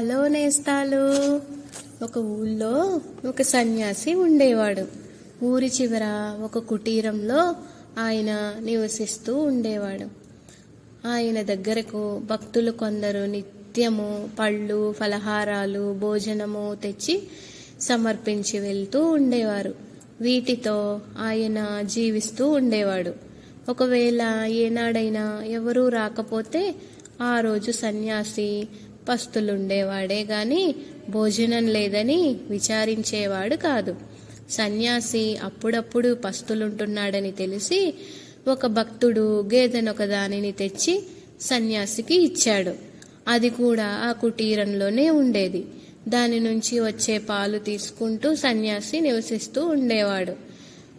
Hello నేస్తాలు. ఒక ఊళ్ళో ఒక సన్యాసి ఉండేవాడు. ఊరి చివర ఒక కుటీరంలో ఆయన నివసిస్తూ ఉండేవాడు. ఆయన దగ్గరకు భక్తులు కొందరు నిత్యము పళ్ళు ఫలహారాలు భోజనము తెచ్చి సమర్పించి వెళ్తూ ఉండేవారు. వీటితో ఆయన జీవిస్తూ ఉండేవాడు. ఒకవేళ ఏనాడైనా ఎవరూ రాకపోతే ఆ రోజు సన్యాసి పస్తులుండేవాడే గాని భోజనం లేదని విచారించేవాడు కాదు. సన్యాసి అప్పుడప్పుడు పస్తులుంటున్నాడని తెలిసి ఒక భక్తుడు గేదెనొక దానిని తెచ్చి సన్యాసికి ఇచ్చాడు. అది కూడా ఆ కుటీరంలోనే ఉండేది. దాని నుంచి వచ్చే పాలు తీసుకుంటూ సన్యాసి నివసిస్తూ ఉండేవాడు.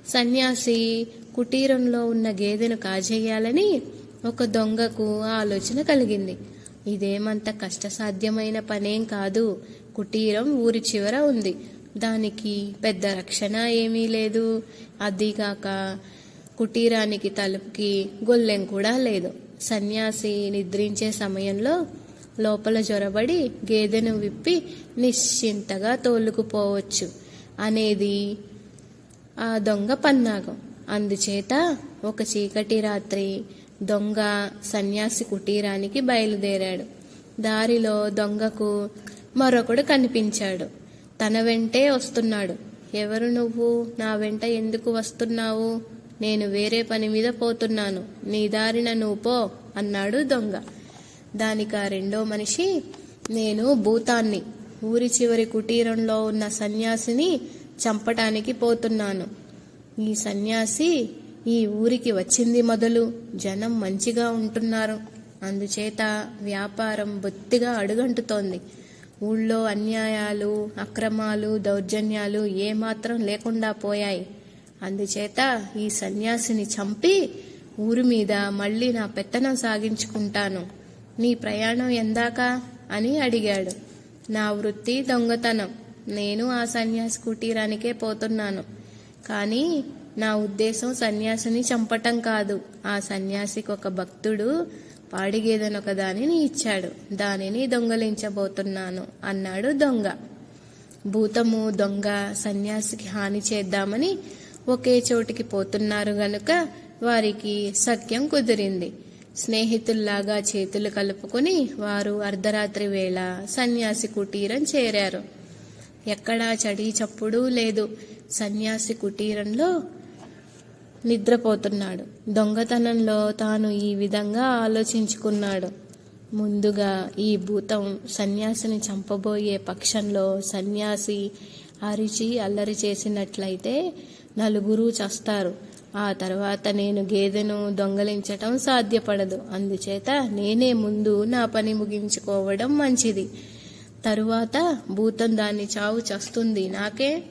సన్యాసి కుటీరంలో ఉన్న గేదెను కాజేయాలని ఒక దొంగకు ఆలోచన కలిగింది. ఇదేమంత కష్టసాధ్యమైన పనేం కాదు. కుటీరం ఊరి చివర ఉంది. దానికి పెద్ద రక్షణ ఏమీ లేదు. అదిగాక కుటీరానికి తలుపుకి గొల్లెం కూడా లేదు. సన్యాసి నిద్రించే సమయంలో లోపల జొరబడి గేదెను విప్పి నిశ్చింతగా తోలుకుపోవచ్చు అనేది ఆ దొంగ పన్నాగం. అందుచేత ఒక చీకటి రాత్రి దొంగ సన్యాసి కుటీరానికి బయలుదేరాడు. దారిలో దొంగకు మరొకడు కనిపించాడు. తన వెంటే వస్తున్నాడు. ఎవరు నువ్వు? నా వెంట ఎందుకు వస్తున్నావు? నేను వేరే పని మీద పోతున్నాను. నీ దారిన నువ్వు పో అన్నాడు దొంగ. దానికి ఆ రెండో మనిషి నేను భూతాన్ని. ఊరి చివరి కుటీరంలో ఉన్న సన్యాసిని చంపటానికి పోతున్నాను. ఈ సన్యాసి ఈ ఊరికి వచ్చింది మొదలు. జనం మంచిగా ఉంటున్నారు. అందుచేత వ్యాపారం బొత్తిగా అడుగంటుతోంది. ఊళ్ళో అన్యాయాలు అక్రమాలు దౌర్జన్యాలు ఏమాత్రం లేకుండా పోయాయి. అందుచేత ఈ సన్యాసిని చంపి ఊరి మీద మళ్ళీ నా పెత్తనం సాగించుకుంటాను. నీ ప్రయాణం ఎందాక? అని అడిగాడు. నా వృత్తి దొంగతనం. నేను ఆ సన్యాసి కుటీరానికే పోతున్నాను. కానీ నా ఉద్దేశం సన్యాసిని చంపటం కాదు. ఆ సన్యాసికి ఒక భక్తుడు పాడిగేదనొక దానిని ఇచ్చాడు. దానిని దొంగలించబోతున్నాను అన్నాడు దొంగ. భూతము దొంగ సన్యాసికి హాని చేద్దామని ఒకే చోటికి పోతున్నారు గనుక వారికి సఖ్యం కుదిరింది. స్నేహితుల్లాగా చేతులు కలుపుకొని వారు అర్ధరాత్రి వేళ సన్యాసి కుటీరం చేరారు. ఎక్కడా చడి చప్పుడు లేదు. సన్యాసి కుటీరంలో నిద్రపోతున్నాడు. దొంగతనంలో తాను ఈ విధంగా ఆలోచించుకున్నాడు. ముందుగా ఈ భూతం సన్యాసిని చంపబోయే పక్షంలో సన్యాసి అరిచి అల్లరి చేసినట్లయితే నలుగురు చస్తారు. ఆ తర్వాత నేను గేదెను దొంగలించటం సాధ్యపడదు. అందుచేత నేనే ముందు నా పని ముగించుకోవడం మంచిది. తరువాత భూతం దాన్ని చావు చస్తుంది. నాకే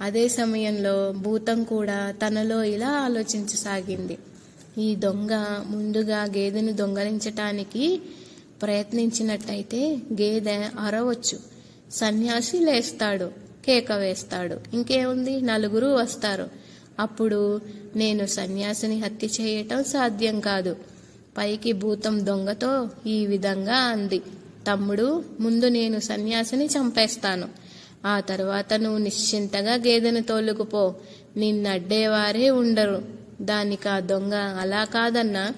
అదే సమయంలో భూతం కూడా తనలో ఇలా ఆలోచించసాగింది. ఈ దొంగ ముందుగా గేదెను దొంగలించటానికి ప్రయత్నించినట్టయితే గేదె అరవచ్చు. సన్యాసి లేస్తాడు కేక వేస్తాడు. ఇంకేముంది? నలుగురు వస్తారు. అప్పుడు నేను సన్యాసిని హత్య చేయటం సాధ్యం కాదు. పైకి భూతం దొంగతో ఈ విధంగా అంది. తమ్ముడు ముందు నేను సన్యాసిని చంపేస్తాను. ఆ తర్వాత నువ్వు నిశ్చింతగా గేదెను తోలుకుపో. నిన్నడ్డేవారే ఉండరు. దానికి ఆ దొంగ అలా కాదన్నా.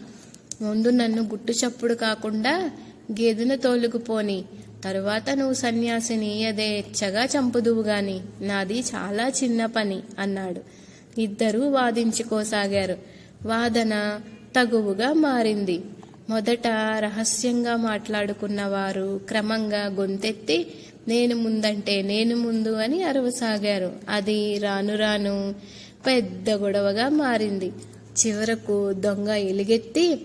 ముందు నన్ను గుట్టు చప్పుడు కాకుండా గేదెను తోలుకుపోని. తరువాత నువ్వు సన్యాసిని యథేచ్ఛగా చంపుదువు గాని. నాది చాలా చిన్న పని అన్నాడు. ఇద్దరూ వాదించుకోసాగారు. వాదన తగువుగా మారింది. మొదట రహస్యంగా మాట్లాడుకున్న వారు క్రమంగా గొంతెత్తి నేను ముందంటే నేను ముందు అని అరవసాగారు. అది రాను రాను పెద్ద గొడవగా మారింది. చివరకు దొంగ ఎలుగెత్తి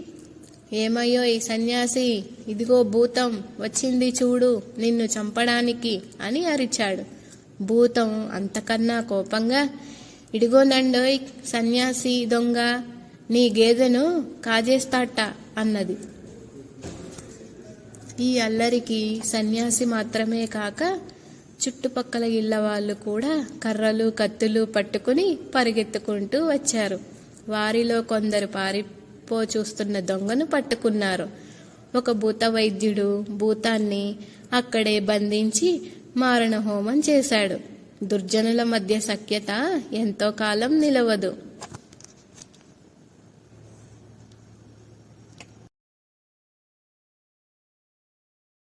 ఏమయ్యో ఈ సన్యాసి? ఇదిగో భూతం వచ్చింది చూడు నిన్ను చంపడానికి అని అరిచాడు. భూతం అంతకన్నా కోపంగా ఇడిగోనండోయ్ సన్యాసి దొంగ నీ గేదెను కాజేస్తాట అన్నది. ఈ అల్లరికి సన్యాసి మాత్రమే కాక చుట్టుపక్కల ఇళ్ళ వాళ్ళు కూడా కర్రలు కత్తులు పట్టుకుని పరిగెత్తుకుంటూ వచ్చారు. వారిలో కొందరు పారిపో చూస్తున్న దొంగను పట్టుకున్నారు. ఒక భూత వైద్యుడు భూతాన్ని అక్కడే బంధించి మారణ హోమం చేశాడు. దుర్జనుల మధ్య సఖ్యత ఎంతో కాలం నిలవదు.